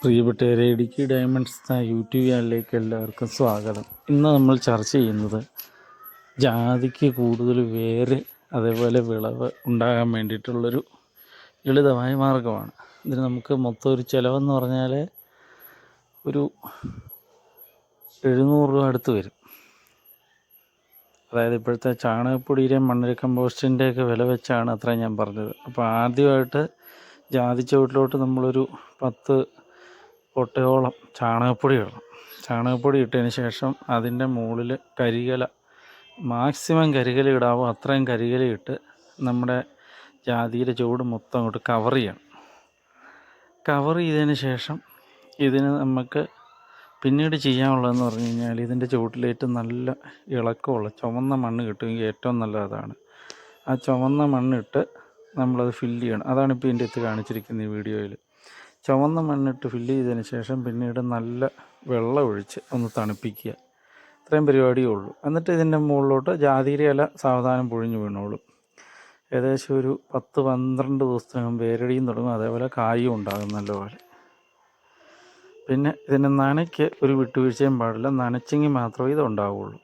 പ്രിയപ്പെട്ടവരെ ഇടുക്കി ഡയമണ്ട്സ് എന്ന യൂട്യൂബ് ചാനലിലേക്ക് എല്ലാവർക്കും സ്വാഗതം. ഇന്ന് നമ്മൾ ചർച്ച ചെയ്യുന്നത് ജാതിക്ക് കൂടുതൽ വേര് അതേപോലെ വിളവ് ഉണ്ടാകാൻ വേണ്ടിയിട്ടുള്ളൊരു ലളിതമായ മാർഗമാണ്. ഇതിന് നമുക്ക് മൊത്തം ഒരു ചിലവെന്ന് പറഞ്ഞാൽ ഒരു എഴുന്നൂറ് രൂപ അടുത്ത് വരും. അതായത് ഇപ്പോഴത്തെ ചാണകപ്പൊടിയുടെയും മണ്ണിര കമ്പോസ്റ്റിന്റെയൊക്കെ വില വെച്ചാണ് അത്രയും ഞാൻ പറഞ്ഞത്. അപ്പോൾ ആദ്യമായിട്ട് ജാതി ചുവട്ടിലോട്ട് നമ്മളൊരു പത്ത് കൊട്ടയോളം ചാണകപ്പൊടി ഇടണം ചാണകപ്പൊടി ഇട്ടതിന് ശേഷം അതിന്റെ മുകളിൽ കരികല മാക്സിമം കരികല ഇടാവോ അത്രയും കരികല ഇട്ട് നമ്മുടെ ജാതിയുടെ ചുവട് മൊത്തം അങ്ങോട്ട് കവർ ചെയ്യണം. കവർ ചെയ്തതിന് ശേഷം ഇതിന് നമുക്ക് പിന്നീട് ചെയ്യാനുള്ളതെന്ന് പറഞ്ഞു കഴിഞ്ഞാൽ ഇതിന്റെ ചുവട്ടിലേറ്റ് നല്ല ഇളക്കമുള്ള ചുവന്ന മണ്ണ് കിട്ടുമെങ്കിൽ ഏറ്റവും നല്ലതാണ് ആ ചുവന്ന മണ്ണിട്ട് നമ്മളത് ഫില്ല് ചെയ്യണം. അതാണ് ഇപ്പോൾ ഇതിന്റെ അടുത്ത് കാണിച്ചിരിക്കുന്നത് ഈ വീഡിയോയിൽ. ചുവന്ന മണ്ണിട്ട് ഫില്ല് ചെയ്തതിന് ശേഷം പിന്നീട് നല്ല വെള്ളം ഒഴിച്ച് ഒന്ന് തണുപ്പിക്കുക. ഇത്രയും പരിപാടിയേ ഉള്ളൂ. എന്നിട്ട് ഇതിന്റെ മുകളിലോട്ട് ജാതിര ഇല സാവധാനം പൊഴിഞ്ഞു വീണോളും. ഏകദേശം ഒരു പത്ത് പന്ത്രണ്ട് ദിവസത്തിനകം വേരടിയും തുടങ്ങും. അതേപോലെ കായും ഉണ്ടാകും നല്ലപോലെ. പിന്നെ ഇതിന്റെ നനയ്ക്ക് ഒരു വിട്ടുവീഴ്ചയും പാടില്ല. നനച്ചെങ്കിൽ മാത്രമേ ഇത് ഉണ്ടാവുള്ളൂ